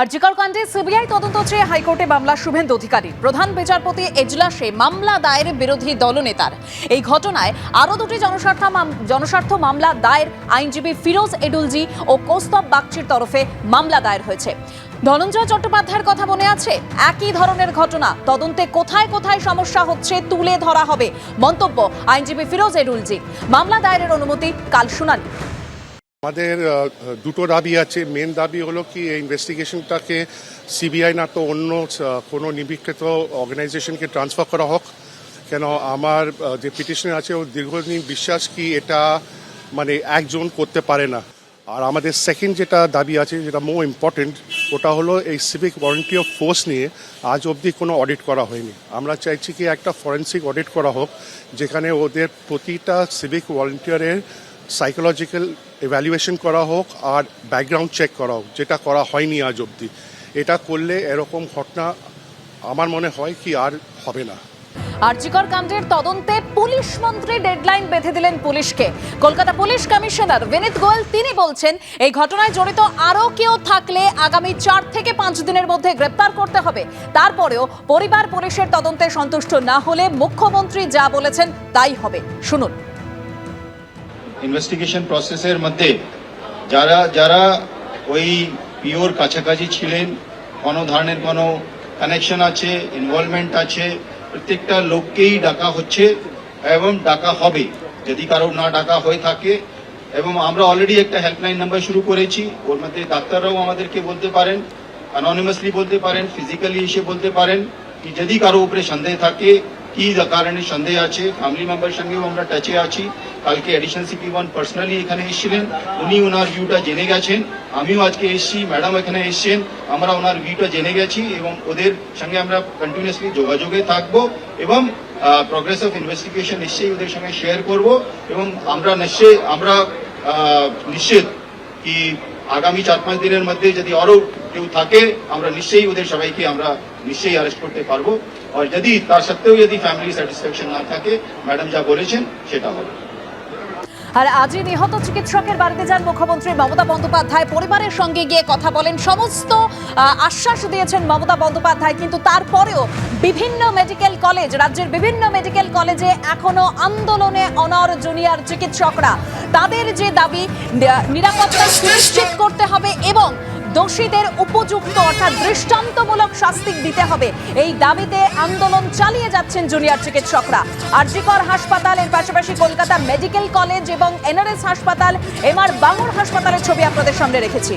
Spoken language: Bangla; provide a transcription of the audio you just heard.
আরজিকর কাণ্ডে সিবিআই তদন্ত চেয়ে হাইকোর্টে মামলা শুভেন্দু অধিকারী। প্রধান বিচারপতি এজলাসে মামলা দায়ের বিরোধী দলনেতার। এই ঘটনায় আরও দুটি জনস্বার্থ জনস্বার্থ মামলা দায়ের। আইনজীবী ফিরোজ এডুলজি ও কৌস্তব বাগচির তরফে মামলা দায়ের হয়েছে। ধনঞ্জয় চট্টোপাধ্যায়ের কথা মনে আছে? একই ধরনের ঘটনা। তদন্তে কোথায় কোথায় সমস্যা হচ্ছে তুলে ধরা হবে। মন্তব্য আইনজীবী ফিরোজ এডুলজি। মামলা দায়েরের অনুমতি কাল শুনানি। আমাদের দুটো দাবি আছে। মেন দাবি হলো কি, এই ইনভেস্টিগেশনটাকে সিবিআই না তো অন্য কোনো নিবিক্ষিত অর্গানাইজেশনকে ট্রান্সফার করা হোক। কেন আমার যে পিটিশন আছে, ও দীর্ঘদিন বিশ্বাস কি এটা মানে একজন করতে পারে না। আর আমাদের সেকেন্ড যেটা দাবি আছে, যেটা মোর ইম্পর্টেন্ট ওটা হলো এই সিভিক অফ ফোর্স নিয়ে আজ অবধি কোনো অডিট করা হয়নি। আমরা চাইছি কি একটা ফরেন্সিক অডিট করা হোক, যেখানে ওদের প্রতিটা সিভিক ভলেন্টিয়ারের সাইকোলজিক্যাল এভ্যালুয়েশন করা হোক আর ব্যাকগ্রাউন্ড চেক করা হোক, যেটা করা হয়নি আজ অবধি। এটা করলে এরকম ঘটনা আমার মনে হয় কি আর হবে না। আরজিকর কাণ্ডের তদন্তে পুলিশ মন্ত্রী ডেডলাইন বেঁধে দিলেন পুলিশকে। কলকাতা পুলিশ কমিশনার বিনীত গোয়েল, তিনি বলছেন, এই ঘটনায় জড়িত আরও কেউ থাকলে আগামী চার থেকে পাঁচ দিনের মধ্যে গ্রেপ্তার করতে হবে। তারপরেও পরিবার পুলিশের তদন্তে সন্তুষ্ট না হলে মুখ্যমন্ত্রী যা বলেছেন তাই হবে। শুনুন। ইনভেস্টিগেশন প্রসেসের মধ্যে যারা যারা ওই পিওর কাছাকাছি ছিলেন, কোনো ধরনের কোনো কানেকশন আছে ইনভলভমেন্ট আছে, প্রত্যেকটা লোককেই ডাকা হচ্ছে এবং ডাকা হবে। যদি কারও না ডাকা হয়ে থাকে, এবং আমরা অলরেডি একটা হেল্পলাইন নাম্বার শুরু করেছি, ওর মধ্যে ডাক্তাররাও আমাদেরকে বলতে পারেন অননিমাসলি বলতে পারেন ফিজিক্যালি এসে বলতে পারেন, কি যদি কারও উপরে সন্দেহ থাকে কি কারণে সন্দেহ আছে? ফ্যামিলি মেম্বার সঙ্গেও আমরা টাচে আছি। কালকে অ্যাডিশনাল সিপি ওয়ান পার্সোনালি এখানে এসেছিলেন। উনি ওনার ভিউটা জেনে গেছেন। আমিও আজকে এসেছি ম্যাডাম এখানে এসেছেন। আমরা ওনার ভিউটা জেনে গেছি এবং ওদের সঙ্গে আমরা কন্টিনিউসলি যোগাযোগে থাকব এবং প্রগ্রেস অফ ইনভেস্টিগেশন নিশ্চয়ই ওদের সঙ্গে শেয়ার করব এবং আমরা নিশ্চয়ই, আমরা নিশ্চিত কি আগামী চার পাঁচ দিনের মধ্যে যদি আরও কেউ থাকে, আমরা নিশ্চয়ই ওদের সবাইকে আমরা নিশ্চয়ই অ্যারেস্ট করতে পারব। আর যদি তার সত্ত্বেও যদি ফ্যামিলি স্যাটিসফ্যাকশন না থাকে ম্যাডাম যা বলেছেন সেটা হবে। আর আজই নিহত চিকিৎসকের বাড়িতে যান মুখ্যমন্ত্রী মমতা বন্দ্যোপাধ্যায়। পরিবারের সঙ্গে গিয়ে কথা বলেন। সমস্ত আশ্বাস দিয়েছেন মমতা বন্দ্যোপাধ্যায়, কিন্তু তারপরেও বিভিন্ন মেডিকেল কলেজ রাজ্যের বিভিন্ন মেডিকেল কলেজে এখনও আন্দোলনে অনর জুনিয়র চিকিৎসকরা। তাদের যে দাবি, নিরাপত্তা সুনিশ্চিত করতে হবে এবং দোষীদের উপযুক্ত অর্থাৎ দৃষ্টান্তমূলক শাস্তি দিতে হবে। এই দাবিতে আন্দোলন চালিয়ে যাচ্ছেন জুনিয়র চিকিৎসকরা। আরজিকর হাসপাতাল, এর পাশাপাশি কলকাতা মেডিকেল কলেজ এবং এনআরএস হাসপাতাল এমআর বাঙুর হাসপাতালের ছবি আপনাদের সামনে রেখেছি।